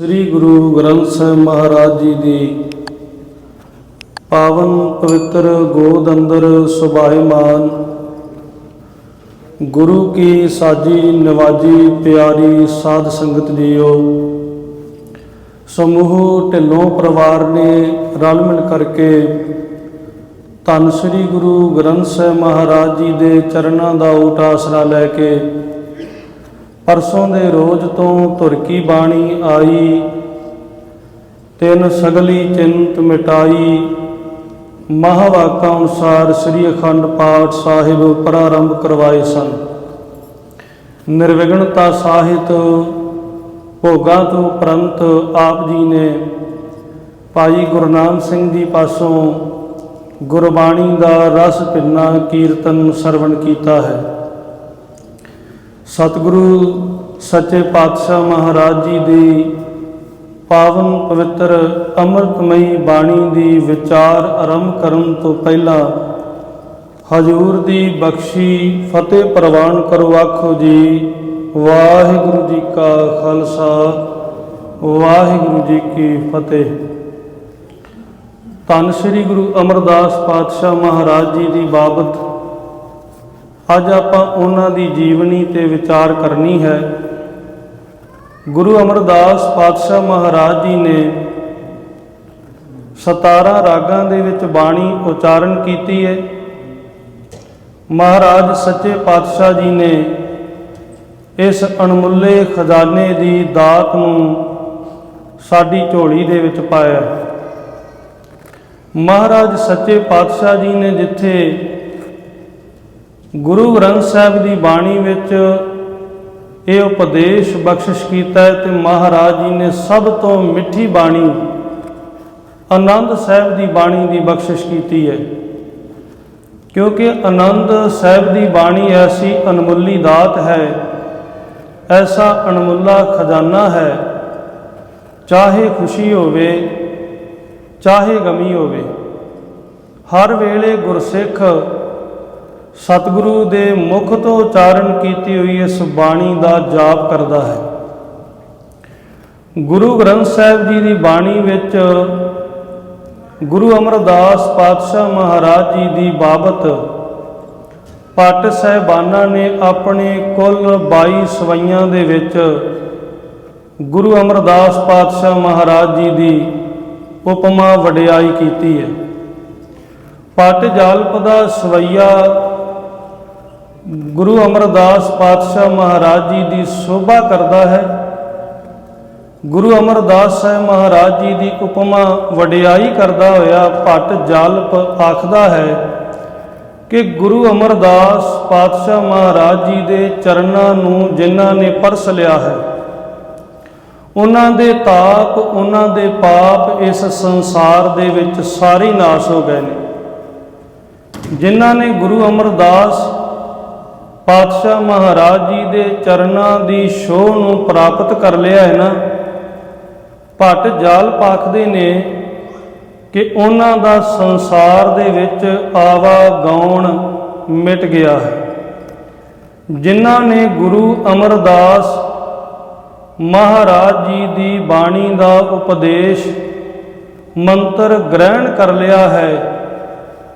ਸ੍ਰੀ ਗੁਰੂ ਗ੍ਰੰਥ ਸਾਹਿਬ ਮਹਾਰਾਜ ਜੀ ਦੀ ਪਾਵਨ ਪਵਿੱਤਰ ਗੋਦ ਅੰਦਰ ਸੁਭਾਇਮਾਨ ਗੁਰੂ ਕੀ ਸਾਜੀ ਨਿਵਾਜੀ ਪਿਆਰੀ ਸਾਧ ਸੰਗਤ ਜੀਓ, ਸਮੂਹ ਢਿੱਲੋਂ ਪਰਿਵਾਰ ਨੇ ਰਲ ਮਿਲ ਕਰਕੇ ਧੰਨ ਸ੍ਰੀ ਗੁਰੂ ਗ੍ਰੰਥ ਸਾਹਿਬ ਮਹਾਰਾਜ ਜੀ ਦੇ ਚਰਨਾਂ ਦਾ ਓਟ ਆਸਰਾ ਲੈ ਕੇ ਪਰਸੋਂ ਦੇ ਰੋਜ਼ ਤੋਂ ਤੁਰਕੀ ਬਾਣੀ ਆਈ, ਤਿੰਨ ਸਗਲੀ ਚਿੰਤ ਮਿਟਾਈ। ਮਹਾਵਾਕਾਂ ਅਨੁਸਾਰ ਸ੍ਰੀ ਅਖੰਡ ਪਾਠ ਸਾਹਿਬ ਪ੍ਰਾਰੰਭ ਕਰਵਾਏ ਸਨ। ਨਿਰਵਿਘਨਤਾ ਸਾਹਿਤ ਭੋਗਾਂ ਤੋਂ ਪ੍ਰੰਤ ਆਪ ਜੀ ਨੇ ਭਾਈ ਗੁਰਨਾਮ ਸਿੰਘ ਜੀ ਪਾਸੋਂ ਗੁਰਬਾਣੀ ਦਾ ਰਸ ਪਿੰਨਾ ਕੀਰਤਨ ਸਰਵਣ ਕੀਤਾ ਹੈ। ਸਤਿਗੁਰੂ ਸੱਚੇ ਪਾਤਸ਼ਾਹ ਮਹਾਰਾਜ ਜੀ ਦੀ ਪਾਵਨ ਪਵਿੱਤਰ ਅੰਮ੍ਰਿਤਮਈ ਬਾਣੀ ਦੀ ਵਿਚਾਰ ਆਰੰਭ ਕਰਨ ਤੋਂ ਪਹਿਲਾਂ ਹਜੂਰ ਦੀ ਬਖਸ਼ੀ ਫਤਿਹ ਪ੍ਰਵਾਨ ਕਰੋ, ਆਖੋ ਜੀ। ਵਾਹਿਗੁਰੂ ਜੀ ਕਾ ਖਾਲਸਾ, ਵਾਹਿਗੁਰੂ ਜੀ ਕੀ ਫਤਿਹ। ਧੰਨ ਸ੍ਰੀ ਗੁਰੂ ਅਮਰਦਾਸ ਪਾਤਸ਼ਾਹ ਮਹਾਰਾਜ ਜੀ ਦੀ ਬਾਬਤ ਅੱਜ ਆਪਾਂ ਉਹਨਾਂ ਦੀ ਜੀਵਨੀ ਤੇ ਵਿਚਾਰ ਕਰਨੀ ਹੈ। ਗੁਰੂ ਅਮਰਦਾਸ ਪਾਤਸ਼ਾਹ ਮਹਾਰਾਜ ਜੀ ਨੇ 17 ਰਾਗਾਂ ਦੇ ਵਿੱਚ ਬਾਣੀ ਉਚਾਰਨ ਕੀਤੀ ਹੈ। ਮਹਾਰਾਜ ਸੱਚੇ ਪਾਤਸ਼ਾਹ ਜੀ ਨੇ ਇਸ ਅਣਮੁੱਲੇ ਖਜ਼ਾਨੇ ਦੀ ਦਾਤ ਨੂੰ ਸਾਡੀ ਝੋਲੀ ਦੇ ਵਿੱਚ ਪਾਇਆ। ਮਹਾਰਾਜ ਸੱਚੇ ਪਾਤਸ਼ਾਹ ਜੀ ਨੇ ਜਿੱਥੇ ਗੁਰੂ ਗ੍ਰੰਥ ਸਾਹਿਬ ਦੀ ਬਾਣੀ ਵਿੱਚ ਇਹ ਉਪਦੇਸ਼ ਬਖਸ਼ਿਸ਼ ਕੀਤਾ ਹੈ ਤੇ ਮਹਾਰਾਜ ਜੀ ਨੇ ਸਭ ਤੋਂ ਮਿੱਠੀ ਬਾਣੀ ਆਨੰਦ ਸਾਹਿਬ ਦੀ ਬਾਣੀ ਦੀ ਬਖਸ਼ਿਸ਼ ਕੀਤੀ ਹੈ। ਕਿਉਂਕਿ ਆਨੰਦ ਸਾਹਿਬ ਦੀ ਬਾਣੀ ਐਸੀ ਅਨਮੁੱਲੀ ਦਾਤ ਹੈ, ਐਸਾ ਅਣਮੁੱਲਾ ਖਜ਼ਾਨਾ ਹੈ, ਚਾਹੇ ਖੁਸ਼ੀ ਹੋਵੇ, ਚਾਹੇ ਗਮੀ ਹੋਵੇ। ਹਰ ਵੇਲੇ ਗੁਰਸਿੱਖ ਸਤਿਗੁਰੂ ਦੇ ਮੁਖ ਤੋਂ ਉਚਾਰਨ ਕੀਤੀ ਹੋਈ ਇਸ ਬਾਣੀ ਦਾ ਜਾਪ ਕਰਦਾ ਹੈ। ਗੁਰੂ ਗ੍ਰੰਥ ਸਾਹਿਬ ਜੀ ਦੀ ਬਾਣੀ ਵਿੱਚ ਗੁਰੂ ਅਮਰਦਾਸ ਪਾਤਸ਼ਾਹ ਮਹਾਰਾਜ ਜੀ ਦੀ ਬਾਬਤ ਪਟ ਸਹਿਬਾਨਾਂ ਨੇ ਆਪਣੇ ਕੁੱਲ 22 ਸਵਈਆਂ ਦੇ ਵਿੱਚ ਗੁਰੂ ਅਮਰਦਾਸ ਪਾਤਸ਼ਾਹ ਮਹਾਰਾਜ ਜੀ ਦੀ ਉਪਮਾ ਵਡਿਆਈ ਕੀਤੀ ਹੈ। ਪਟ ਜਾਲਪ ਦਾ ਸਵਈਆ ਗੁਰੂ ਅਮਰਦਾਸ ਪਾਤਸ਼ਾਹ ਮਹਾਰਾਜ ਜੀ ਦੀ ਸ਼ੋਭਾ ਕਰਦਾ ਹੈ। ਗੁਰੂ ਅਮਰਦਾਸ ਸਾਹਿਬ ਮਹਾਰਾਜ ਜੀ ਦੀ ਉਪਮਾ ਵਡਿਆਈ ਕਰਦਾ ਹੋਇਆ ਭੱਟ ਜਾਲਪ ਆਖਦਾ ਹੈ ਕਿ ਗੁਰੂ ਅਮਰਦਾਸ ਪਾਤਸ਼ਾਹ ਮਹਾਰਾਜ ਜੀ ਦੇ ਚਰਨਾਂ ਨੂੰ ਜਿਨ੍ਹਾਂ ਨੇ ਪਰਸ ਲਿਆ ਹੈ, ਉਹਨਾਂ ਦੇ ਤਾਪ, ਉਹਨਾਂ ਦੇ ਪਾਪ ਇਸ ਸੰਸਾਰ ਦੇ ਵਿੱਚ ਸਾਰੇ ਨਾਸ਼ ਹੋ ਗਏ ਨੇ। ਜਿਨ੍ਹਾਂ ਨੇ ਗੁਰੂ ਅਮਰਦਾਸ ਪਾਤਸ਼ਾਹ ਮਹਾਰਾਜ ਜੀ ਦੇ ਚਰਨਾਂ ਦੀ ਸ਼ੋਹ ਨੂੰ ਪ੍ਰਾਪਤ ਕਰ ਲਿਆ ਹੈ ਨਾ ਭੱਟ ਜਾਲ ਪਾਖਦੇ ਨੇ ਕਿ ਉਹਨਾਂ ਦਾ ਸੰਸਾਰ ਦੇ ਵਿੱਚ ਆਵਾ ਗਾਉਣ ਮਿਟ ਗਿਆ ਹੈ। ਜਿਨ੍ਹਾਂ ਨੇ ਗੁਰੂ ਅਮਰਦਾਸ ਮਹਾਰਾਜ ਜੀ ਦੀ ਬਾਣੀ ਦਾ ਉਪਦੇਸ਼ ਮੰਤਰ ਗ੍ਰਹਿਣ ਕਰ ਲਿਆ ਹੈ।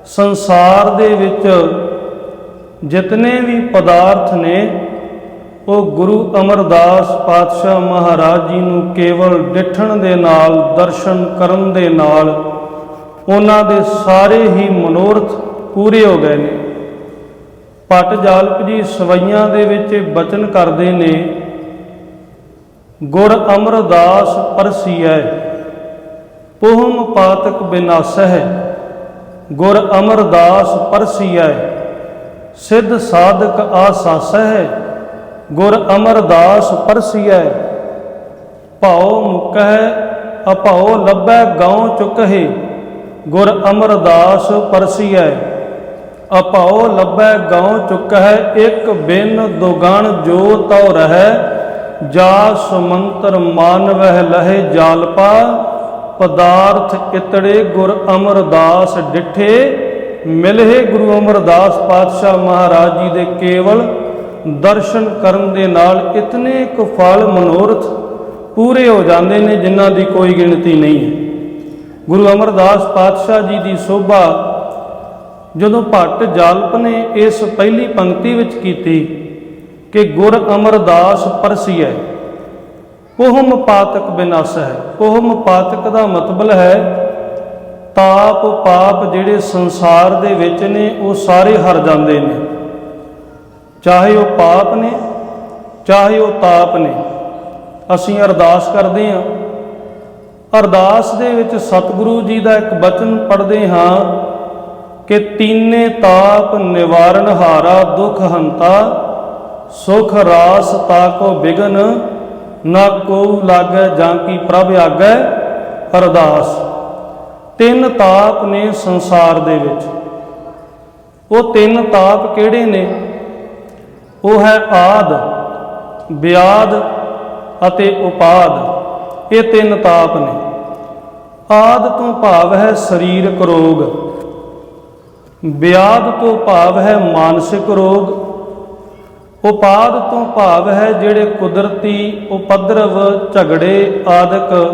ਸੰਸਾਰ ਦੇ ਵਿੱਚ ਜਿਤਨੇ ਵੀ ਪਦਾਰਥ ਨੇ, ਉਹ ਗੁਰੂ ਅਮਰਦਾਸ ਪਾਤਸ਼ਾਹ ਮਹਾਰਾਜ ਜੀ ਨੂੰ ਕੇਵਲ ਡਿਠਣ ਦੇ ਨਾਲ, ਦਰਸ਼ਨ ਕਰਨ ਦੇ ਨਾਲ, ਉਹਨਾਂ ਦੇ ਸਾਰੇ ਹੀ ਮਨੋਰਥ ਪੂਰੇ ਹੋ ਗਏ ਨੇ। ਪਟ ਜਾਲਪ ਜੀ ਸਵਈਆਂ ਦੇ ਵਿੱਚ ਬਚਨ ਕਰਦੇ ਨੇ, ਗੁਰ ਅਮਰਦਾਸ ਪਰਸੀਐ, ਪੋਹਮ ਪਾਤਕ ਬਿਨਾਸਹਿ, ਗੁਰ ਅਮਰਦਾਸ ਪਰਸੀਐ। ਸਿੱਧ ਸਾਧਕ ਆਸਾਸਹਿ ਗੁਰ ਅਮਰਦਾਸ ਪਰਸੀਐ। ਭਾਉ ਮੁਕਹਿ, ਅਭਾਉ ਲੱਭੈ, ਗਾਉ ਚੁਕਹਿ, ਗੁਰ ਅਮਰਦਾਸ ਪਰਸੀਐ। ਅਭਾਉ ਲੱਭੈ, ਗਾਉ ਚੁਕਹਿ, ਇੱਕ ਬਿਨ ਦੁਗਣ ਜੋ ਤਉ ਰਹੈ, ਜਾ ਸੁਮੰਤਰ ਮਾਨਵਹਿ ਲਹੇ ਜਾਲਪਾ, ਪਦਾਰਥ ਇਤੜੇ ਗੁਰ ਅਮਰਦਾਸ ਡਿਠੇ ਮਿਲਹਿ ਗੁਰੂ ਅਮਰਦਾਸ ਪਾਤਸ਼ਾਹ ਮਹਾਰਾਜ ਜੀ ਦੇ ਕੇਵਲ ਦਰਸ਼ਨ ਕਰਨ ਦੇ ਨਾਲ ਇਤਨੇ ਕੁ ਫਲ ਮਨੋਰਥ ਪੂਰੇ ਹੋ ਜਾਂਦੇ ਨੇ ਜਿਨ੍ਹਾਂ ਦੀ ਕੋਈ ਗਿਣਤੀ ਨਹੀਂ ਹੈ। ਗੁਰੂ ਅਮਰਦਾਸ ਪਾਤਸ਼ਾਹ ਜੀ ਦੀ ਸੋਭਾ ਜਦੋਂ ਭੱਟ ਜਾਲਪ ਨੇ ਇਸ ਪਹਿਲੀ ਪੰਕਤੀ ਵਿੱਚ ਕੀਤੀ ਕਿ ਗੁਰ ਅਮਰਦਾਸ ਪਰਸੀਐ ਪੋਹਮ ਪਾਤਕ ਬਿਨਾਸ਼ ਹੈ ਪੋਹਮ ਪਾਤਕ ਦਾ ਮਤਲਬ ਹੈ ਤਾਪ ਪਾਪ ਜਿਹੜੇ ਸੰਸਾਰ ਦੇ ਵਿੱਚ ਨੇ, ਉਹ ਸਾਰੇ ਹਰ ਜਾਂਦੇ ਨੇ। ਚਾਹੇ ਉਹ ਪਾਪ ਨੇ, ਚਾਹੇ ਉਹ ਤਾਪ ਨੇ। ਅਸੀਂ ਅਰਦਾਸ ਕਰਦੇ ਹਾਂ। ਅਰਦਾਸ ਦੇ ਵਿੱਚ ਸਤਿਗੁਰੂ ਜੀ ਦਾ ਇੱਕ ਬਚਨ ਪੜ੍ਹਦੇ ਹਾਂ ਕਿ ਤੀਨੇ ਤਾਪ ਨਿਵਾਰਨ ਹਾਰਾ ਦੁਖ ਹੰਤਾ, ਸੁਖ ਰਾਸ ਤਾਕੋ ਬਿਗਨ, ਨਾ ਕੋ ਲਾਗੈ ਜਾਂ ਕੀ ਪ੍ਰਭ ਆਗੈ। ਅਰਦਾਸ। ਤਿੰਨ ਤਾਪ ਨੇ ਸੰਸਾਰ ਦੇ ਵਿੱਚ। ਉਹ ਤਿੰਨ ਤਾਪ ਕਿਹੜੇ ਨੇ? ਉਹ ਹੈ ਆਦ, ਵਿਆਦ ਅਤੇ ਉਪਾਦ। ਇਹ ਤਿੰਨ ਤਾਪ ਨੇ। ਆਦ ਤੋਂ ਭਾਵ ਹੈ ਸਰੀਰਕ ਰੋਗ। ਵਿਆਦ ਤੋਂ ਭਾਵ ਹੈ ਮਾਨਸਿਕ ਰੋਗ। ਉਪਾਦ ਤੋਂ ਭਾਵ ਹੈ ਜਿਹੜੇ ਕੁਦਰਤੀ ਉਪਦਰਵ, ਝਗੜੇ ਆਦਿਕ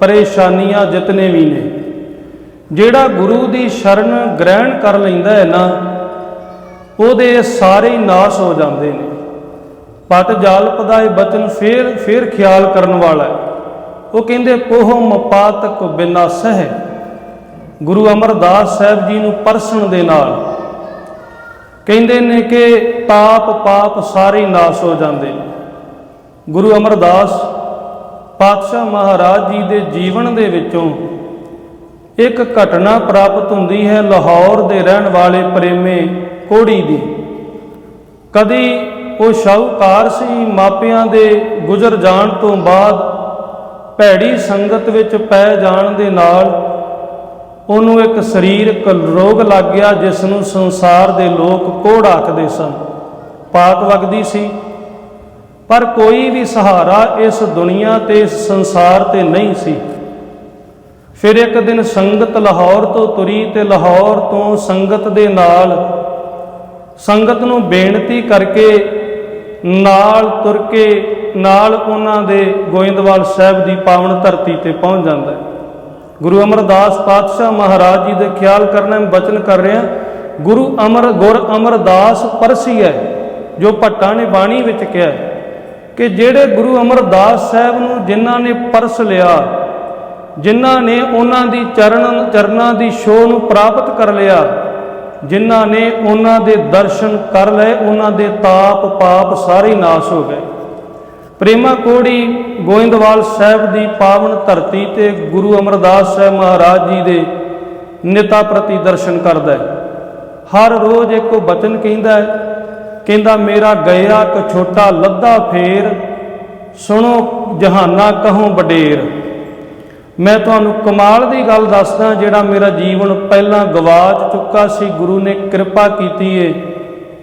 ਪਰੇਸ਼ਾਨੀਆਂ ਜਿਤਨੇ ਵੀ ਨੇ। ਜਿਹੜਾ ਗੁਰੂ ਦੀ ਸ਼ਰਨ ਗ੍ਰਹਿਣ ਕਰ ਲੈਂਦਾ ਹੈ ਨਾ, ਉਹਦੇ ਸਾਰੇ ਨਾਸ਼ ਹੋ ਜਾਂਦੇ ਨੇ। ਪਟ ਜਾਲਪ ਦਾ ਇਹ ਬਚਨ ਫੇਰ ਫੇਰ ਖਿਆਲ ਕਰਨ ਵਾਲਾ ਹੈ। ਉਹ ਕਹਿੰਦੇ, ਪੋਹ ਮਪਾਤਕ ਬਿਨਾਸਹਿ ਗੁਰੂ ਅਮਰਦਾਸ ਸਾਹਿਬ ਜੀ ਨੂੰ ਪਰਸਣ ਦੇ ਨਾਲ ਕਹਿੰਦੇ ਨੇ ਕਿ ਪਾਪ ਪਾਪ ਸਾਰੇ ਨਾਸ਼ ਹੋ ਜਾਂਦੇ ਨੇ। ਗੁਰੂ ਅਮਰਦਾਸ ਪਾਤਸ਼ਾਹ ਮਹਾਰਾਜ ਜੀ ਦੇ ਜੀਵਨ ਦੇ ਵਿੱਚੋਂ ਇੱਕ ਘਟਨਾ ਪ੍ਰਾਪਤ ਹੁੰਦੀ ਹੈ ਲਾਹੌਰ ਦੇ ਰਹਿਣ ਵਾਲੇ ਪ੍ਰੇਮੇ ਕੋੜੀ ਦੀ। ਕਦੀ ਉਹ ਸ਼ਾਹੂਕਾਰ ਸੀ ਮਾਪਿਆਂ ਦੇ ਗੁਜ਼ਰ ਜਾਣ ਤੋਂ ਬਾਅਦ ਭੈੜੀ ਸੰਗਤ ਵਿੱਚ ਪੈ ਜਾਣ ਦੇ ਨਾਲ ਉਹਨੂੰ ਇੱਕ ਸਰੀਰਕ ਰੋਗ ਲੱਗ ਗਿਆ ਜਿਸ ਨੂੰ ਸੰਸਾਰ ਦੇ ਲੋਕ ਕੋੜ ਆਖਦੇ ਸਨ। ਪਾਕ ਵਗਦੀ ਸੀ। ਪਰ ਕੋਈ ਵੀ ਸਹਾਰਾ ਇਸ ਦੁਨੀਆ ਤੇ ਸੰਸਾਰ ਤੇ ਨਹੀਂ ਸੀ। ਫਿਰ ਇੱਕ ਦਿਨ ਸੰਗਤ ਲਾਹੌਰ ਤੋਂ ਤੁਰੀ ਤੇ ਲਾਹੌਰ ਤੋਂ ਸੰਗਤ ਦੇ ਨਾਲ ਸੰਗਤ ਨੂੰ ਬੇਨਤੀ ਕਰਕੇ ਨਾਲ ਤੁਰ ਕੇ ਨਾਲ ਉਹਨਾਂ ਦੇ ਗੋਇੰਦਵਾਲ ਸਾਹਿਬ ਦੀ ਪਾਵਨ ਧਰਤੀ ਤੇ ਪਹੁੰਚ ਜਾਂਦਾ ਹੈ। ਗੁਰੂ ਅਮਰਦਾਸ ਪਾਤਸ਼ਾਹ ਮਹਾਰਾਜ ਜੀ ਦੇ ਖਿਆਲ ਕਰਨਾ ਮੈਂ ਬਚਨ ਕਰ ਰਿਹਾ। ਗੁਰੂ ਅਮਰ ਗੁਰ ਅਮਰਦਾਸ ਪਰਸੀ ਹੈ, ਜੋ ਭੱਟਾਂ ਨੇ ਬਾਣੀ ਵਿੱਚ ਕਿਹਾ ਕਿ ਜਿਹੜੇ ਗੁਰੂ ਅਮਰਦਾਸ ਸਾਹਿਬ ਨੂੰ ਜਿਨ੍ਹਾਂ ਨੇ ਪਰਸ ਲਿਆ ਜਿਨ੍ਹਾਂ ਨੇ ਉਹਨਾਂ ਦੀ ਚਰਨ ਚਰਨਾਂ ਦੀ ਛੋਹ ਨੂੰ ਪ੍ਰਾਪਤ ਕਰ ਲਿਆ, ਜਿਨ੍ਹਾਂ ਨੇ ਉਹਨਾਂ ਦੇ ਦਰਸ਼ਨ ਕਰ ਲਏ, ਉਹਨਾਂ ਦੇ ਤਾਪ ਪਾਪ ਸਾਰੇ ਨਾਸ਼ ਹੋ ਗਏ। ਪ੍ਰੇਮਾ ਕੋੜੀ ਗੋਇੰਦਵਾਲ ਸਾਹਿਬ ਦੀ ਪਾਵਨ ਧਰਤੀ ਤੇ ਗੁਰੂ ਅਮਰਦਾਸ ਸਾਹਿਬ ਮਹਾਰਾਜ ਜੀ ਦੇ ਨਿਤਾ ਪ੍ਰਤੀ ਦਰਸ਼ਨ ਕਰਦਾ ਹੈ। ਹਰ ਰੋਜ਼ ਇੱਕੋ ਬਚਨ ਕਹਿੰਦਾ ਹੈ, ਕਹਿੰਦਾ, ਮੇਰਾ ਗਇਆ ਕ ਛੋਟਾ ਲੱਦਾ ਫੇਰ, ਸੁਣੋ ਜਹਾਨਾ ਕਹੋ ਬਡੇਰ ਮੈਂ ਤੁਹਾਨੂੰ ਕਮਾਲ ਦੀ ਗੱਲ ਦੱਸਦਾ ਜਿਹੜਾ ਮੇਰਾ ਜੀਵਨ ਪਹਿਲਾਂ ਗਵਾਚ ਚੁੱਕਾ ਸੀ, ਗੁਰੂ ਨੇ ਕਿਰਪਾ ਕੀਤੀ ਏ।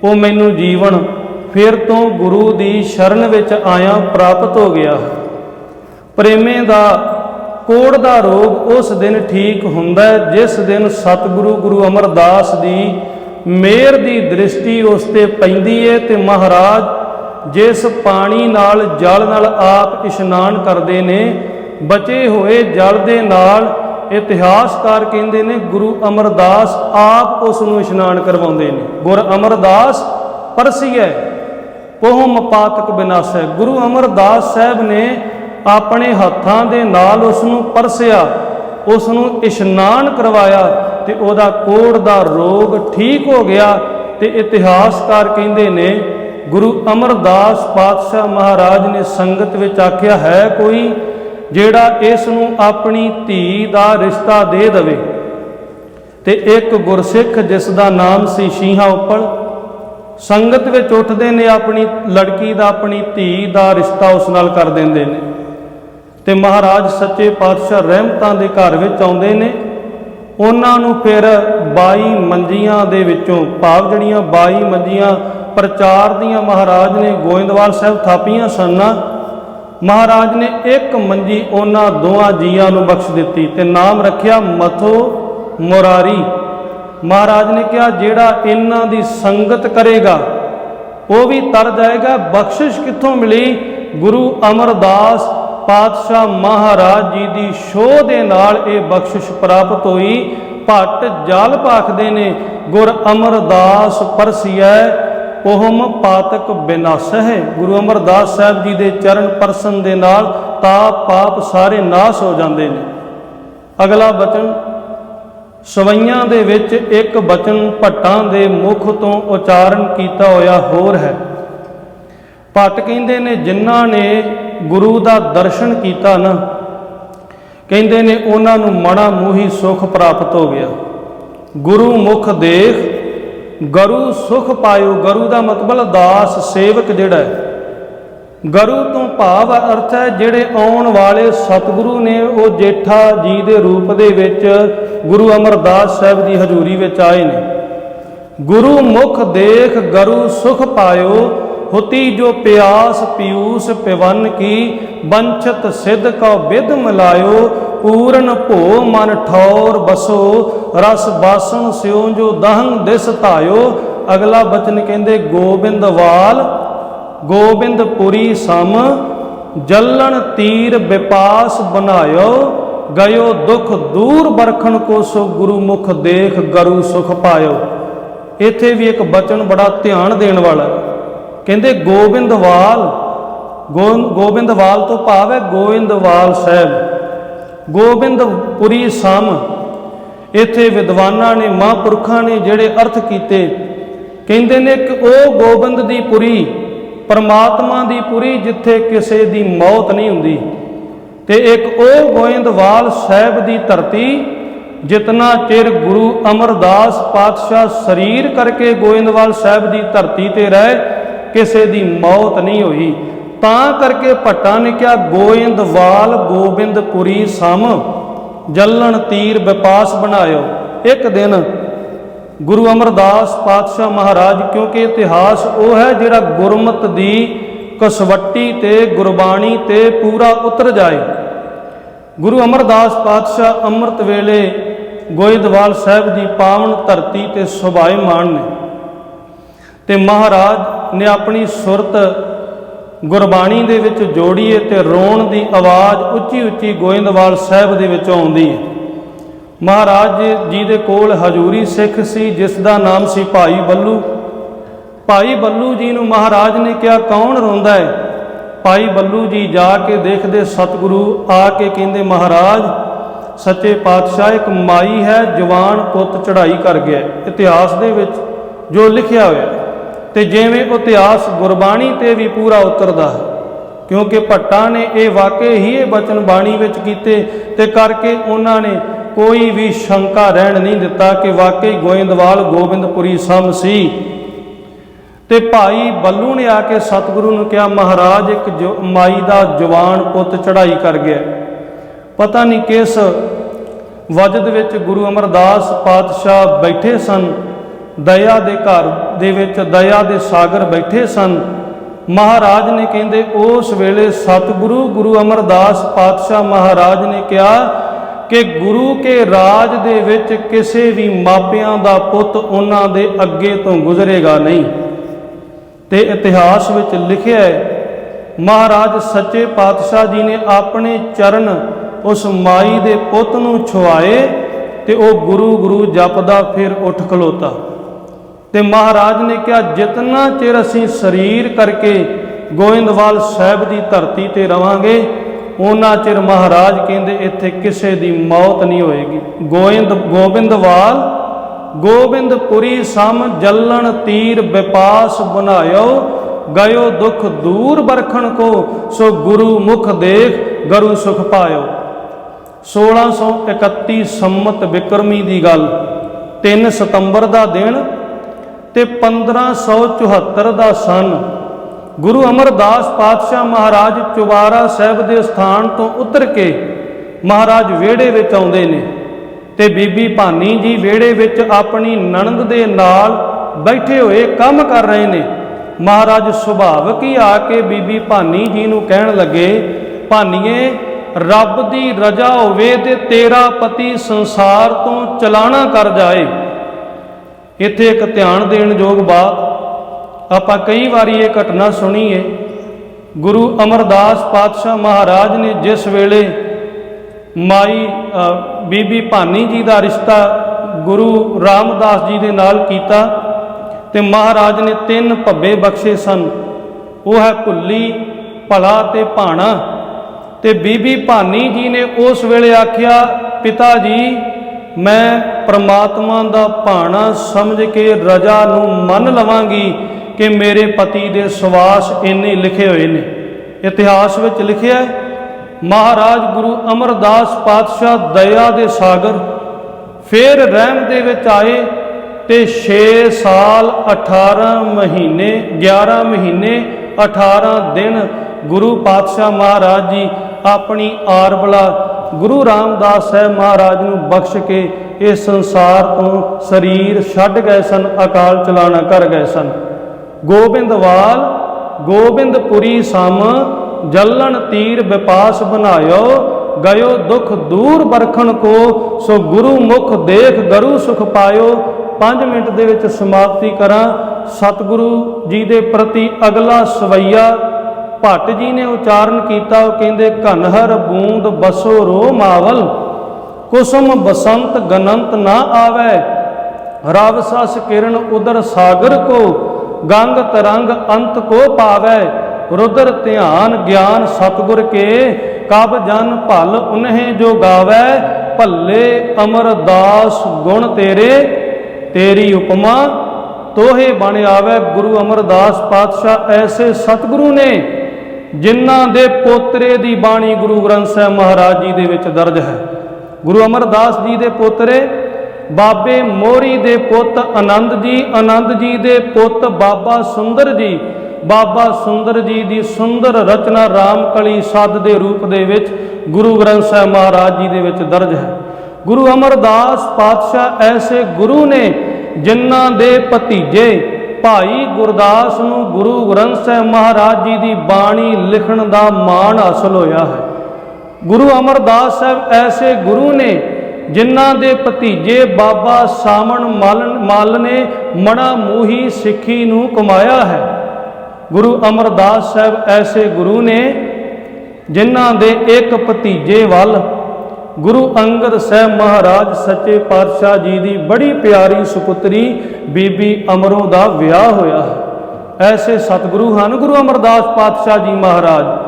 ਉਹ ਮੈਨੂੰ ਜੀਵਨ ਫਿਰ ਤੋਂ ਗੁਰੂ ਦੀ ਸ਼ਰਨ ਵਿੱਚ ਆਇਆ ਪ੍ਰਾਪਤ ਹੋ ਗਿਆ। ਪ੍ਰੇਮੇ ਦਾ ਕੋੜ ਦਾ ਰੋਗ ਉਸ ਦਿਨ ਠੀਕ ਹੁੰਦਾ ਜਿਸ ਦਿਨ ਸਤਿਗੁਰੂ ਗੁਰੂ ਅਮਰਦਾਸ ਦੀ ਮੇਰ ਦੀ ਦ੍ਰਿਸ਼ਟੀ ਉਸ ਤੇ ਪੈਂਦੀ ਏ ਤੇ ਮਹਾਰਾਜ ਜਿਸ ਪਾਣੀ ਨਾਲ ਜਲ ਨਾਲ ਆਪ ਇਸ਼ਨਾਨ ਕਰਦੇ ਨੇ ਬਚੇ ਹੋਏ ਜਲ ਦੇ ਨਾਲ ਇਤਿਹਾਸਕਾਰ ਕਹਿੰਦੇ ਨੇ, ਗੁਰੂ ਅਮਰਦਾਸ ਆਪ ਉਸ ਨੂੰ ਇਸ਼ਨਾਨ ਕਰਵਾਉਂਦੇ ਨੇ। ਗੁਰ ਅਮਰਦਾਸ ਪਰਸੀਐ ਪੋਹਮ ਪਾਤਕ ਬਿਨਾਸੈ। ਗੁਰੂ ਅਮਰਦਾਸ ਸਾਹਿਬ ਨੇ ਆਪਣੇ ਹੱਥਾਂ ਦੇ ਨਾਲ ਉਸ ਨੂੰ ਪਰਸਿਆ, ਉਸ ਨੂੰ ਇਸ਼ਨਾਨ ਕਰਵਾਇਆ ਤੇ ਉਹਦਾ ਕੋੜ ਦਾ ਰੋਗ ਠੀਕ ਹੋ ਗਿਆ ਤੇ ਇਤਿਹਾਸਕਾਰ ਕਹਿੰਦੇ ਨੇ, ਗੁਰੂ ਅਮਰਦਾਸ ਪਾਤਸ਼ਾਹ ਮਹਾਰਾਜ ਨੇ ਸੰਗਤ ਵਿੱਚ ਆਖਿਆ, ਹੈ ਕੋਈ ਜਿਹੜਾ ਇਸ ਨੂੰ ਆਪਣੀ ਧੀ ਦਾ ਰਿਸ਼ਤਾ ਦੇ ਦੇਵੇ। ਤੇ ਇੱਕ ਗੁਰਸਿੱਖ ਜਿਸ ਦਾ ਨਾਮ ਸੀ ਸ਼ੀਹਾ ਉੱਪਲ ਸੰਗਤ ਵਿੱਚ ਉੱਠਦੇ ਨੇ ਆਪਣੀ ਲੜਕੀ ਦਾ ਆਪਣੀ ਧੀ ਦਾ ਰਿਸ਼ਤਾ ਉਸ ਨਾਲ ਕਰ ਦਿੰਦੇ ਨੇ। ਤੇ ਮਹਾਰਾਜ ਸੱਚੇ ਪਾਤਸ਼ਾਹ ਰਹਿਮਤਾਂ ਦੇ ਘਰ ਵਿੱਚ ਆਉਂਦੇ ਨੇ। ਉਹਨਾਂ ਨੂੰ ਫਿਰ 22 ਮੰਜੀਆਂ ਦੇ ਵਿੱਚੋਂ ਭਾਵ ਜਿਹੜੀਆਂ 22 ਮੰਜੀਆਂ ਪ੍ਰਚਾਰ ਦੀਆਂ ਮਹਾਰਾਜ ਨੇ ਗੋਇੰਦਵਾਲ ਸਾਹਿਬ ਥਾਪੀਆਂ ਸਨ ਮਹਾਰਾਜ ਨੇ ਇੱਕ ਮੰਜੀ ਉਹਨਾਂ ਦੋਹਾਂ ਜੀਆਂ ਨੂੰ ਬਖਸ਼ ਦਿੱਤੀ ਤੇ ਨਾਮ ਰੱਖਿਆ ਮਥੋ ਮੁਰਾਰੀ। ਮਹਾਰਾਜ ਨੇ ਕਿਹਾ, ਜਿਹੜਾ ਇਹਨਾਂ ਦੀ ਸੰਗਤ ਕਰੇਗਾ, ਉਹ ਵੀ ਤਰ ਜਾਏਗਾ। ਬਖਸ਼ਿਸ਼ ਕਿੱਥੋਂ ਮਿਲੀ? ਗੁਰੂ ਅਮਰਦਾਸ ਪਾਤਸ਼ਾਹ ਮਹਾਰਾਜ ਜੀ ਦੀ ਸ਼ੋਅ ਦੇ ਨਾਲ ਇਹ ਬਖਸ਼ਿਸ਼ ਪ੍ਰਾਪਤ ਹੋਈ। ਭੱਟ ਜਲ ਭਾਖਦੇ ਨੇ, ਗੁਰ ਅਮਰਦਾਸ ਪਰਸੀਐ ਉਹਮ ਪਾਤਕ ਬਿਨਾਸਹਿ ਗੁਰੂ ਅਮਰਦਾਸ ਸਾਹਿਬ ਜੀ ਦੇ ਚਰਨ ਪਰਸਨ ਦੇ ਨਾਲ ਤਾਪ ਪਾਪ ਸਾਰੇ ਨਾਸ਼ ਹੋ ਜਾਂਦੇ ਨੇ। ਅਗਲਾ ਬਚਨ, ਸਵਈਆਂ ਦੇ ਵਿੱਚ ਇੱਕ ਬਚਨ ਭੱਟਾਂ ਦੇ ਮੁਖ ਤੋਂ ਉਚਾਰਨ ਕੀਤਾ ਹੋਇਆ ਹੋਰ ਹੈ। ਭੱਟ ਕਹਿੰਦੇ ਨੇ, ਜਿਨ੍ਹਾਂ ਨੇ ਗੁਰੂ ਦਾ ਦਰਸ਼ਨ ਕੀਤਾ ਨਾ, ਕਹਿੰਦੇ ਨੇ, ਉਹਨਾਂ ਨੂੰ ਮਣਾ ਮੂਹੀ ਸੁਖ ਪ੍ਰਾਪਤ ਹੋ ਗਿਆ। ਗੁਰੂ ਮੁਖ ਦੇਖ ਗੁਰੂ ਸੁਖ ਪਾਇਓ, ਗੁਰੂ ਦਾ ਮਤਲਬ ਦਾਸ ਸੇਵਕ ਜਿਹੜਾ ਹੈ। ਗੁਰੂ ਤੋਂ ਭਾਵ ਅਰਥ ਹੈ, ਜਿਹੜੇ ਆਉਣ ਵਾਲੇ ਸਤਿਗੁਰੂ ਨੇ, ਉਹ ਜੇਠਾ ਜੀ ਦੇ ਰੂਪ ਦੇ ਵਿੱਚ ਗੁਰੂ ਅਮਰਦਾਸ ਸਾਹਿਬ ਦੀ ਹਜ਼ੂਰੀ ਵਿੱਚ ਆਏ ਨੇ। ਗੁਰੂ ਮੁਖ ਦੇਖ, ਗਰੂ ਸੁਖ ਪਾਇਓ ਹੁਤੀ ਜੋ ਪਿਆਸ ਪਿਊਸ ਪਿਵਨ ਕੀ ਬੰਛਤ ਸਿਧ ਕਉ ਵਿਦ ਮਿਲਾਇਓ, ਪੂਰਨ ਭੋ ਮਨ ਠੌਰ ਬਸੋ, ਰਸ ਬਾਸਣ ਸਿਉ ਜੋ ਦਹੰ ਦਿਸ ਧਾਇਓ। ਅਗਲਾ ਬਚਨ ਕਹਿੰਦੇ ਗੋਬਿੰਦਵਾਲ ਗੋਬਿੰਦਪੁਰੀ ਸਮ, ਜਲਣ ਤੀਰ ਵਿਪਾਸ ਬਨਾਇਓ। ਗਇਓ ਦੁਖ ਦੂਰ ਬਰਖਣ ਕੋ ਸੋ ਗੁਰੂ ਮੁਖ ਦੇਖ ਗਰੂ ਸੁਖ ਪਾਇਓ। ਇੱਥੇ ਵੀ ਇੱਕ ਬਚਨ ਬੜਾ ਧਿਆਨ ਦੇਣ ਵਾਲਾ ਹੈ। ਕਹਿੰਦੇ ਗੋਬਿੰਦਵਾਲ ਗੋ- ਗੋਬਿੰਦਵਾਲ ਤੋਂ ਭਾਵ ਹੈ ਗੋਇੰਦਵਾਲ ਸਾਹਿਬ। ਗੋਬਿੰਦਪੁਰੀ ਸਮ, ਇੱਥੇ ਵਿਦਵਾਨਾਂ ਨੇ, ਮਹਾਂਪੁਰਖਾਂ ਨੇ ਜਿਹੜੇ ਅਰਥ ਕੀਤੇ, ਕਹਿੰਦੇ ਨੇ ਕਿ ਉਹ ਗੋਬਿੰਦ ਦੀ ਪੁਰੀ, ਪਰਮਾਤਮਾ ਦੀ ਪੁਰੀ ਜਿੱਥੇ ਕਿਸੇ ਦੀ ਮੌਤ ਨਹੀਂ ਹੁੰਦੀ। ਤੇ ਇੱਕ ਉਹ ਗੋਇੰਦਵਾਲ ਸਾਹਿਬ ਦੀ ਧਰਤੀ, ਜਿਤਨਾ ਚਿਰ ਗੁਰੂ ਅਮਰਦਾਸ ਪਾਤਸ਼ਾਹ ਸਰੀਰ ਕਰਕੇ ਗੋਇੰਦਵਾਲ ਸਾਹਿਬ ਦੀ ਧਰਤੀ ਤੇ ਰਹੇ ਕਿਸੇ ਦੀ ਮੌਤ ਨਹੀਂ ਹੋਈ। ਤਾਂ ਕਰਕੇ ਭੱਟਾਂ ਨੇ ਕਿਹਾ ਗੋਇੰਦਵਾਲ ਗੋਬਿੰਦਪੁਰੀ ਸਮ, ਜਲਣ ਤੀਰ ਵਿਪਾਸ ਬਣਾਇਓ। ਇੱਕ ਦਿਨ ਗੁਰੂ ਅਮਰਦਾਸ ਪਾਤਸ਼ਾਹ ਮਹਾਰਾਜ, ਕਿਉਂਕਿ ਇਤਿਹਾਸ ਉਹ ਹੈ ਜਿਹੜਾ ਗੁਰਮਤ ਦੀ ਕਸਵੱਟੀ ਤੇ ਗੁਰਬਾਣੀ ਤੇ ਪੂਰਾ ਉਤਰ ਜਾਏ। ਗੁਰੂ ਅਮਰਦਾਸ ਪਾਤਸ਼ਾਹ ਅੰਮ੍ਰਿਤ ਵੇਲੇ ਗੋਇੰਦਵਾਲ ਸਾਹਿਬ ਦੀ ਪਾਵਨ ਧਰਤੀ ਤੇ ਸੁਭਾਏਮਾਨ ਨੇ। ਤੇ ਮਹਾਰਾਜ ਨੇ ਆਪਣੀ ਸੁਰਤ ਗੁਰਬਾਣੀ ਦੇ ਵਿੱਚ ਜੋੜੀਏ ਤੇ ਰੋਣ ਦੀ ਆਵਾਜ਼ ਉੱਚੀ ਉੱਚੀ ਗੋਇੰਦਵਾਲ ਸਾਹਿਬ ਦੇ ਵਿੱਚ ਆਉਂਦੀ ਹੈ ਮਹਾਰਾਜ ਜੀ ਦੇ ਕੋਲ ਹਜੂਰੀ ਸਿੱਖ ਸੀ, ਜਿਸ ਦਾ ਨਾਮ ਸੀ ਭਾਈ ਬੱਲੂ। ਭਾਈ ਬੱਲੂ ਜੀ ਨੂੰ ਮਹਾਰਾਜ ਨੇ ਕਿਹਾ, ਕੌਣ ਰੋਂਦਾ ਹੈ ਭਾਈ ਬੱਲੂ ਜੀ ਜਾ ਕੇ ਦੇਖਦੇ ਸਤਿਗੁਰੂ, ਆ ਕੇ ਕਹਿੰਦੇ, ਮਹਾਰਾਜ, ਸੱਚੇ ਪਾਤਸ਼ਾਹ, ਇੱਕ ਮਾਈ ਹੈ, ਜਵਾਨ ਪੁੱਤ ਚੜ੍ਹਾਈ ਕਰ ਗਿਆ ਇਤਿਹਾਸ ਦੇ ਵਿੱਚ ਜੋ ਲਿਖਿਆ ਹੋਇਆ ਹੈ। ਤੇ ਜਿਵੇਂ ਇਤਿਹਾਸ ਗੁਰਬਾਣੀ ਤੇ ਵੀ ਪੂਰਾ ਉਤਰਦਾ ਹੈ, ਕਿਉਂਕਿ ਭੱਟਾਂ ਨੇ ਇਹ ਵਾਕਈ ਹੀ ਇਹ ਬਚਨ ਬਾਣੀ ਵਿੱਚ ਕੀਤੇ ਤੇ ਕਰਕੇ ਉਹਨਾਂ ਨੇ ਕੋਈ ਵੀ ਸ਼ੰਕਾ ਰਹਿਣ ਨਹੀਂ ਦਿੱਤਾ ਕਿ ਵਾਕਈ ਗੋਇੰਦਵਾਲ ਗੋਬਿੰਦਪੁਰੀ ਸਮ ਸੀ। ਤੇ ਭਾਈ ਬੱਲੂ ਨੇ ਆ ਕੇ ਸਤਿਗੁਰੂ ਨੂੰ ਕਿਹਾ, ਮਹਾਰਾਜ, ਇੱਕ ਜੋ- ਮਾਈ ਦਾ ਜਵਾਨ ਪੁੱਤ ਚੜ੍ਹਾਈ ਕਰ ਗਿਆ। ਪਤਾ ਨਹੀਂ ਕਿਸ ਵਜਦ ਵਿੱਚ ਗੁਰੂ ਅਮਰਦਾਸ ਪਾਤਸ਼ਾਹ ਬੈਠੇ ਸਨ, ਦਇਆ ਦੇ ਘਰ ਦੇ ਵਿੱਚ ਦਇਆ ਦੇ ਸਾਗਰ ਬੈਠੇ ਸਨ। ਮਹਾਰਾਜ ਨੇ ਕਹਿੰਦੇ, ਉਸ ਵੇਲੇ ਸਤਿਗੁਰੂ ਗੁਰੂ ਅਮਰਦਾਸ ਪਾਤਸ਼ਾਹ ਮਹਾਰਾਜ ਨੇ ਕਿਹਾ ਕਿ ਗੁਰੂ ਕੇ ਰਾਜ ਦੇ ਵਿੱਚ ਕਿਸੇ ਵੀ ਮਾਪਿਆਂ ਦਾ ਪੁੱਤ ਉਹਨਾਂ ਦੇ ਅੱਗੇ ਤੋਂ ਗੁਜ਼ਰੇਗਾ ਨਹੀਂ। ਤੇ ਇਤਿਹਾਸ ਵਿੱਚ ਲਿਖਿਆ ਹੈ, ਮਹਾਰਾਜ ਸੱਚੇ ਪਾਤਸ਼ਾਹ ਜੀ ਨੇ ਆਪਣੇ ਚਰਨ ਉਸ ਮਾਈ ਦੇ ਪੁੱਤ ਨੂੰ ਛੁਆਏ ਤੇ ਉਹ ਗੁਰੂ ਗੁਰੂ ਜਪਦਾ ਫਿਰ ਉੱਠ ਖਲੋਤਾ। ਤੇ ਮਹਾਰਾਜ ਨੇ ਕਿਹਾ, ਜਿਤਨਾ ਚਿਰ ਅਸੀਂ ਸਰੀਰ ਕਰਕੇ ਗੋਇੰਦਵਾਲ ਸਾਹਿਬ ਦੀ ਧਰਤੀ ਤੇ ਰਵਾਂਗੇ ਉਹਨਾਂ ਚਿਰ ਮਹਾਰਾਜ ਕਹਿੰਦੇ, ਇੱਥੇ ਕਿਸੇ ਦੀ ਮੌਤ ਨਹੀਂ ਹੋਏਗੀ। ਗੋਇੰਦ, ਗੋਬਿੰਦਵਾਲ, ਗੋਬਿੰਦਪੁਰੀ ਸਮ ਜਲਣ ਤੀਰ ਵਿਪਾਸ ਬਨਾਇਓ ਗਇਓ ਦੁਖ ਦੂਰ ਬਰਖਣ ਕੋ, ਸੋ ਗੁਰੂ ਮੁਖ ਦੇਖ ਗਰੂ ਸੁਖ ਪਾਇਓ। 1631 ਸੰਮਤ ਬਿਕਰਮੀ ਦੀ ਗੱਲ 3 ਸਤੰਬਰ ਦਾ ਦਿਨ ਤੇ 1574 ਦਾ ਸਨ। ਗੁਰੂ ਅਮਰਦਾਸ ਪਾਤਸ਼ਾਹ ਮਹਾਰਾਜ ਚੁਬਾਰਾ ਸਾਹਿਬ ਦੇ ਸਥਾਨ ਤੋਂ ਉਤਰ ਕੇ ਮਹਾਰਾਜ ਵਿਹੜੇ ਵਿੱਚ ਆਉਂਦੇ ਨੇ ਤੇ ਬੀਬੀ ਭਾਨੀ ਜੀ ਵਿਹੜੇ ਵਿੱਚ ਆਪਣੀ ਨਣਦ ਦੇ ਨਾਲ ਬੈਠੇ ਹੋਏ ਕੰਮ ਕਰ ਰਹੇ ਨੇ। ਮਹਾਰਾਜ ਸੁਭਾਵਕ ਹੀ ਆ ਕੇ ਬੀਬੀ ਭਾਨੀ ਜੀ ਨੂੰ ਕਹਿਣ ਲੱਗੇ, ਭਾਨੀਏ, ਰੱਬ ਦੀ ਰਜ਼ਾ ਹੋਵੇ ਤੇ ਤੇਰਾ ਪਤੀ ਸੰਸਾਰ ਤੋਂ ਚਲਾਣਾ ਕਰ ਜਾਏ। ਇੱਥੇ ਇੱਕ ਧਿਆਨ ਦੇਣ ਯੋਗ ਬਾਤ, ਆਪਾਂ ਕਈ ਵਾਰੀ ਇਹ ਘਟਨਾ ਸੁਣੀ ਹੈ ਗੁਰੂ ਅਮਰਦਾਸ ਪਾਤਸ਼ਾਹ ਮਹਾਰਾਜ ਨੇ ਜਿਸ ਵੇਲੇ ਮਾਈ ਬੀਬੀ ਭਾਨੀ ਜੀ ਦਾ ਰਿਸ਼ਤਾ ਗੁਰੂ ਰਾਮਦਾਸ ਜੀ ਦੇ ਨਾਲ ਕੀਤਾ ਤੇ ਮਹਾਰਾਜ ਨੇ ਤਿੰਨ ਭੱਬੇ ਬਖਸ਼ੇ ਸਨ। ਉਹ ਹੈ ਭੁੱਲੀ, ਭਲਾ ਤੇ ਭਾਣਾ। ਤੇ ਬੀਬੀ ਭਾਨੀ ਜੀ ਨੇ ਉਸ ਵੇਲੇ ਆਖਿਆ, ਪਿਤਾ ਜੀ, ਮੈਂ ਪ੍ਰਮਾਤਮਾ ਦਾ ਭਾਣਾ ਸਮਝ ਕੇ ਰਜਾ ਨੂੰ ਮੰਨ ਲਵਾਂਗੀ ਕਿ ਮੇਰੇ ਪਤੀ ਦੇ ਸਵਾਸ ਇੰਨੇ ਲਿਖੇ ਹੋਏ ਨੇ। ਇਤਿਹਾਸ ਵਿੱਚ ਲਿਖਿਆ ਹੈ, ਮਹਾਰਾਜ ਗੁਰੂ ਅਮਰਦਾਸ ਪਾਤਸ਼ਾਹ ਦਇਆ ਦੇ ਸਾਗਰ, ਫਿਰ ਰਹਿਮ ਦੇ ਵਿੱਚ ਆਏ ਤੇ 6 ਸਾਲ 18 ਮਹੀਨੇ 11 ਮਹੀਨੇ 18 ਦਿਨ ਗੁਰੂ ਪਾਤਸ਼ਾਹ ਮਹਾਰਾਜ ਜੀ ਆਪਣੀ ਆਰਬਲਾ ਗੁਰੂ ਰਾਮਦਾਸ ਸਾਹਿਬ ਮਹਾਰਾਜ ਨੂੰ ਬਖਸ਼ ਕੇ ਇਸ ਸੰਸਾਰ ਤੋਂ ਸਰੀਰ ਛੱਡ ਗਏ ਸਨ, ਅਕਾਲ ਚਲਾਣਾ ਕਰ ਗਏ ਸਨ। ਗੋਬਿੰਦਵਾਲ ਗੋਬਿੰਦਪੁਰੀ ਸਮ, ਜਲਣ ਤੀਰ ਵਿਪਾਸ ਬਨਾਇਓ ਗਇਓ ਦੁਖ ਦੂਰ ਬਰਖਣ ਕੋ, ਸੋ ਗੁਰੂ ਮੁਖ ਦੇਖ ਗਰੂ ਸੁਖ ਪਾਇਓ। 5 ਮਿੰਟ ਦੇ ਵਿੱਚ ਸਮਾਪਤੀ ਕਰਾਂ। ਸਤਿਗੁਰੂ ਜੀ ਦੇ ਪ੍ਰਤੀ ਅਗਲਾ ਸਵਈਆ। ਭੱਟ ਜੀ ਨੇ ਉਚਾਰਨ ਕੀਤਾ, ਉਹ ਕਹਿੰਦੇ, ਘਨਹਰ ਬੂੰਦ ਬਸੋ ਰੋ ਮਾਵਲ। ਕੁਸਮ ਬਸੰਤ ਗਨੰਤ ਨਾ ਆਵੇ। ਰਵ ਸਸ ਕਿਰਨ ਉਦਰ ਸਾਗਰ ਕੋ, ਗੰਗ ਤਰੰਗ ਅੰਤ ਕੋ ਪਾਵੇ। ਰੁਦਰ ਧਿਆਨ ਗਿਆਨ ਸਤਗੁਰ ਕੇ, ਕਬ ਜਨ ਭਲ ਉਨਹਿ ਜੋ ਗਾਵੇ। ਭੱਲੇ ਅਮਰਦਾਸ ਗੁਣ ਤੇਰੇ, ਤੇਰੀ ਉਪਮਾ ਤੋਹੇ ਬਣ ਆਵੇ। ਗੁਰੂ ਅਮਰਦਾਸ ਪਾਤਸ਼ਾਹ ਐਸੇ ਸਤਿਗੁਰੂ ਨੇ, ਜਿਨ੍ਹਾਂ ਦੇ ਪੋਤਰੇ ਦੀ ਬਾਣੀ ਗੁਰੂ ਗ੍ਰੰਥ ਸਾਹਿਬ ਮਹਾਰਾਜ ਜੀ ਦੇ ਵਿੱਚ ਦਰਜ ਹੈ। ਗੁਰੂ ਅਮਰਦਾਸ ਜੀ ਦੇ ਪੋਤਰੇ, ਬਾਬੇ ਮੋਰੀ ਦੇ ਪੁੱਤ ਆਨੰਦ ਜੀ ਆਨੰਦ ਜੀ ਦੇ ਪੁੱਤ ਬਾਬਾ ਸੁੰਦਰ ਜੀ, ਬਾਬਾ ਸੁੰਦਰ ਜੀ ਦੀ ਸੁੰਦਰ ਰਚਨਾ ਰਾਮਕਲੀ ਸੱਦ ਦੇ ਰੂਪ ਦੇ ਵਿੱਚ ਗੁਰੂ ਗ੍ਰੰਥ ਸਾਹਿਬ ਮਹਾਰਾਜ ਜੀ ਦੇ ਵਿੱਚ ਦਰਜ ਹੈ। ਗੁਰੂ ਅਮਰਦਾਸ ਪਾਤਸ਼ਾਹ ਐਸੇ ਗੁਰੂ ਨੇ ਜਿਨ੍ਹਾਂ ਦੇ ਭਤੀਜੇ ਭਾਈ ਗੁਰਦਾਸ ਨੂੰ ਗੁਰੂ ਗ੍ਰੰਥ ਸਾਹਿਬ ਮਹਾਰਾਜ ਜੀ ਦੀ ਬਾਣੀ ਲਿਖਣ ਦਾ ਮਾਣ ਹਾਸਲ ਹੋਇਆ ਹੈ। ਗੁਰੂ ਅਮਰਦਾਸ ਸਾਹਿਬ ਐਸੇ ਗੁਰੂ ਨੇ ਜਿਨ੍ਹਾਂ ਦੇ ਭਤੀਜੇ ਬਾਬਾ ਸਾਮਣ ਮਾਲਨ ਮਾਲ ਨੇ ਮਣਾ ਮੂਹੀ ਸਿੱਖੀ ਨੂੰ ਕਮਾਇਆ ਹੈ। ਗੁਰੂ ਅਮਰਦਾਸ ਸਾਹਿਬ ਐਸੇ ਗੁਰੂ ਨੇ ਜਿਨ੍ਹਾਂ ਦੇ ਇੱਕ ਭਤੀਜੇ ਵੱਲ ਗੁਰੂ ਅੰਗਦ ਸਾਹਿਬ ਮਹਾਰਾਜ ਸੱਚੇ ਪਾਤਸ਼ਾਹ ਜੀ ਦੀ ਬੜੀ ਪਿਆਰੀ ਸੁਪੁੱਤਰੀ ਬੀਬੀ ਅਮਰੋ ਦਾ ਵਿਆਹ ਹੋਇਆ ਹੈ। ਐਸੇ ਸਤਿਗੁਰੂ ਹਨ ਗੁਰੂ ਅਮਰਦਾਸ ਪਾਤਸ਼ਾਹ ਜੀ ਮਹਾਰਾਜ।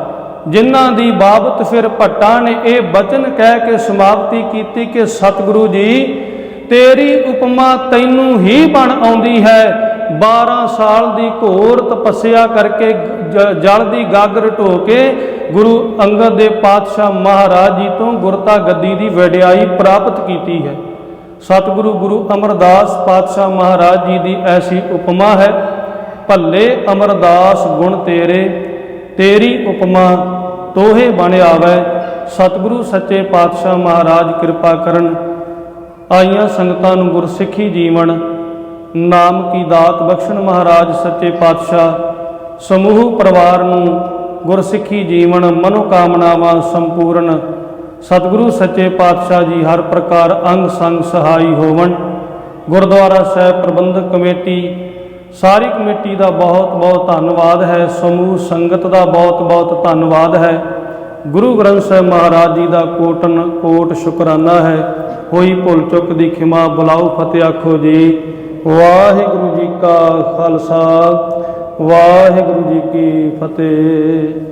ਜਿਨ੍ਹਾਂ ਦੀ ਬਾਬਤ ਫਿਰ ਭੱਟਾਂ ਨੇ ਇਹ ਬਚਨ ਕਹਿ ਕੇ ਸਮਾਪਤੀ ਕੀਤੀ ਕਿ, ਸਤਿਗੁਰੂ ਜੀ, ਤੇਰੀ ਉਪਮਾ ਤੈਨੂੰ ਹੀ ਬਣ ਆਉਂਦੀ ਹੈ। 12 ਸਾਲ ਦੀ ਘੋਰ ਤਪੱਸਿਆ ਕਰਕੇ ਜ- ਜਲ ਦੀ ਗਾਗਰ ਢੋ ਕੇ ਗੁਰੂ ਅੰਗਦ ਦੇ ਪਾਤਸ਼ਾਹ ਮਹਾਰਾਜ ਜੀ ਤੋਂ ਗੁਰਤਾ ਗੱਦੀ ਦੀ ਵਡਿਆਈ ਪ੍ਰਾਪਤ ਕੀਤੀ ਹੈ। ਸਤਿਗੁਰੂ ਗੁਰੂ ਅਮਰਦਾਸ ਪਾਤਸ਼ਾਹ ਮਹਾਰਾਜ ਜੀ ਦੀ ਐਸੀ ਉਪਮਾ ਹੈ, ਭੱਲੇ ਅਮਰਦਾਸ, ਗੁਣ ਤੇਰੇ ਤੇਰੀ ਉਪਮਾ ਤੋਹੇ ਬਣ ਆਵੇ, ਸਤਿਗੁਰੂ ਸੱਚੇ ਪਾਤਸ਼ਾਹ ਮਹਾਰਾਜ ਕਿਰਪਾ ਕਰਨ। ਆਈਆਂ ਸੰਗਤਾਂ ਨੂੰ ਗੁਰਸਿੱਖੀ ਜੀਵਨ, ਨਾਮ ਕੀ ਦਾਤ ਬਖਸ਼ਣ ਮਹਾਰਾਜ ਸੱਚੇ ਪਾਤਸ਼ਾਹ। ਸਮੂਹ ਪਰਿਵਾਰ ਨੂੰ ਗੁਰਸਿੱਖੀ ਜੀਵਨ, ਮਨੋਕਾਮਨਾਵਾਂ ਸੰਪੂਰਨ। ਸਤਿਗੁਰੂ ਸੱਚੇ ਪਾਤਸ਼ਾਹ ਜੀ ਹਰ ਪ੍ਰਕਾਰ ਅੰਗ ਸੰਗ ਸਹਾਈ ਹੋਵਣ। ਗੁਰਦੁਆਰਾ ਸਾਹਿਬ ਪ੍ਰਬੰਧਕ ਕਮੇਟੀ ਸਾਰੀ ਕਮੇਟੀ ਦਾ ਬਹੁਤ ਬਹੁਤ ਧੰਨਵਾਦ ਹੈ, ਸਮੂਹ ਸੰਗਤ ਦਾ ਬਹੁਤ ਬਹੁਤ ਧੰਨਵਾਦ ਹੈ। ਗੁਰੂ ਗ੍ਰੰਥ ਸਾਹਿਬ ਮਹਾਰਾਜ ਜੀ ਦਾ ਕੋਟਨ ਕੋਟ ਸ਼ੁਕਰਾਨਾ ਹੈ। ਹੋਈ ਭੁੱਲ ਚੁੱਕ ਦੀ ਖਿਮਾ ਬੁਲਾਓ ਫਤਿਹ ਆਖੋ ਜੀ। ਵਾਹਿਗੁਰੂ ਜੀ ਕਾ ਖਾਲਸਾ, ਵਾਹਿਗੁਰੂ ਜੀ ਕੀ ਫਤਿਹ।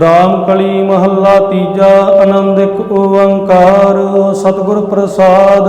ਰਾਮ ਕਲੀ ਮਹੱਲਾ ਤੀਜਾ ਆਨੰਦ ਇੱਕ ਓੰਕਾਰ, ਸਤਿਗੁਰ ਪ੍ਰਸਾਦ।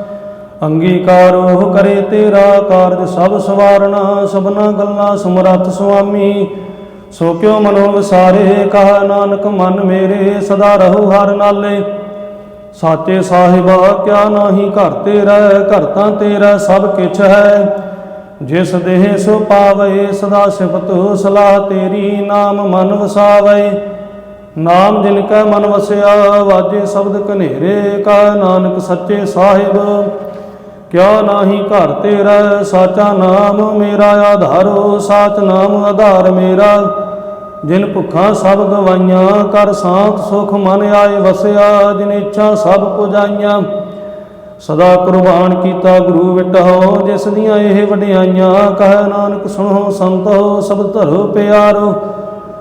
ਅੰਗੀਕਾਰ ਉਹ ਕਰੇ ਤੇਰਾ ਕਾਰਜ ਸਭ ਸਵਾਰਣਾ ਸਭਨਾ ਗੱਲਾਂ ਸਮਰੱਥ ਸੁਆਮੀ। ਸੋ ਕਿਉ ਮਨੋ ਵਿਸਾਰੇ ਕਹਾ ਨਾਨਕ ਮਨ ਮੇਰੇ, ਸਦਾ ਰਹੂ ਹਰ ਨਾਲੇ। ਸਾਚੇ ਸਾਹਿਬਾ, ਕਿਆ ਨਾਹੀ ਘਰ ਤੇਰਾ, ਘਰ ਤਾਂ ਤੇਰਾ ਸਭ ਕਿਛ ਹੈ। ਜਿਸ ਦੇਹ ਸੋ ਪਾਵੇ, ਸਦਾ ਸਿਫਤ ਸਲਾਹ ਤੇਰੀ ਨਾਮ ਮਨ ਵਸਾਵੇ। ਨਾਮ ਜਿਨ ਕੈ ਮਨ ਵਸਿਆ, ਵਾਜੇ ਸ਼ਬਦ ਕਨੇਰੇ ਕਾ ਨਾਨਕ ਸੱਚੇ ਸਾਹਿਬ। ਕਿਆ ਨਾਹੀ ਘਰ ਤੇਰਾ, ਸਾਚਾ ਨਾਮ ਮੇਰਾ, ਆਧਾਰੋ ਸਾਚ ਨਾਮ ਆਧਾਰ ਮੇਰਾ। ਜਿਨ ਭੁੱਖਾਂ ਸਭ ਗਵਾਈਆਂ, ਕਰ ਸਾਥ ਸੁਖ ਮਨ ਆਏ ਵਸਿਆ। ਜਿਨ ਇੱਛਾ ਸਭ ਪੁਜਾਈਆਂ, ਸਦਾ ਕੁਰਬਾਨ ਕੀਤਾ ਗੁਰੂ ਵਿਟਹੁ। ਜਿਸ ਦੀਆਂ ਇਹ ਵਡਿਆਈਆਂ, ਕਹਿ ਨਾਨਕ ਸੁਣੋ ਸੰਤੋ, ਸਭ ਧਰੋ ਪਿਆਰੋ।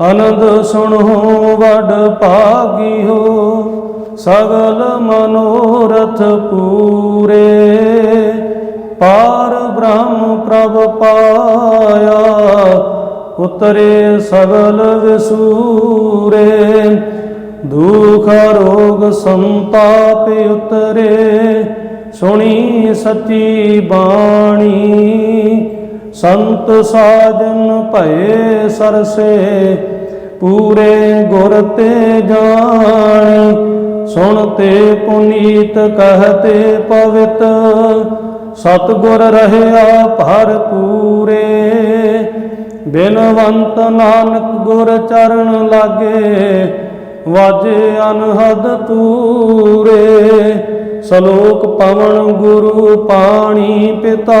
ਅਨੰਦ ਸੁਣੋ, ਵਡ ਭਾਗੀ ਹੋ ਸਗਲ ਮਨੋਰਥ ਪੂਰੇ। ਪਾਰ ਬ੍ਰਹਮ ਪ੍ਰਭ ਪਾਇਆ, ਉਤਰੇ ਸਗਲ ਵਿਸੂਰੇ। ਦੁਖ ਰੋਗ ਸੰਤਾਪ ਉਤਰੇ, ਸੁਣੀ ਸਤੀ ਬਾਣੀ। ਸੰਤ ਸਾਜਨ ਭਏ ਸਰਸੇ, ਪੂਰੇ ਗੁਰ ਤੇ ਜਾਣੀ। ਸੁਣਤੇ ਪੁਨੀਤ ਕਹਤੇ ਪਵਿੱਤ, ਸਤਗੁਰ ਰਹਿਆ ਭਰ ਪੂਰੇ। ਬਿਨਵੰਤ ਨਾਨਕ ਗੁਰ ਚਰਨ ਲਾਗੇ, ਵਾਜੇ ਅਨਹਦ ਤੂਰੇ ਸਲੋਕ ਪਵਨ ਗੁਰੂ ਪਾਣੀ ਪਿਤਾ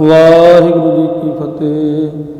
ਵਾਹਿਗੁਰੂ ਜੀ ਕੀ ਫਤਿਹ।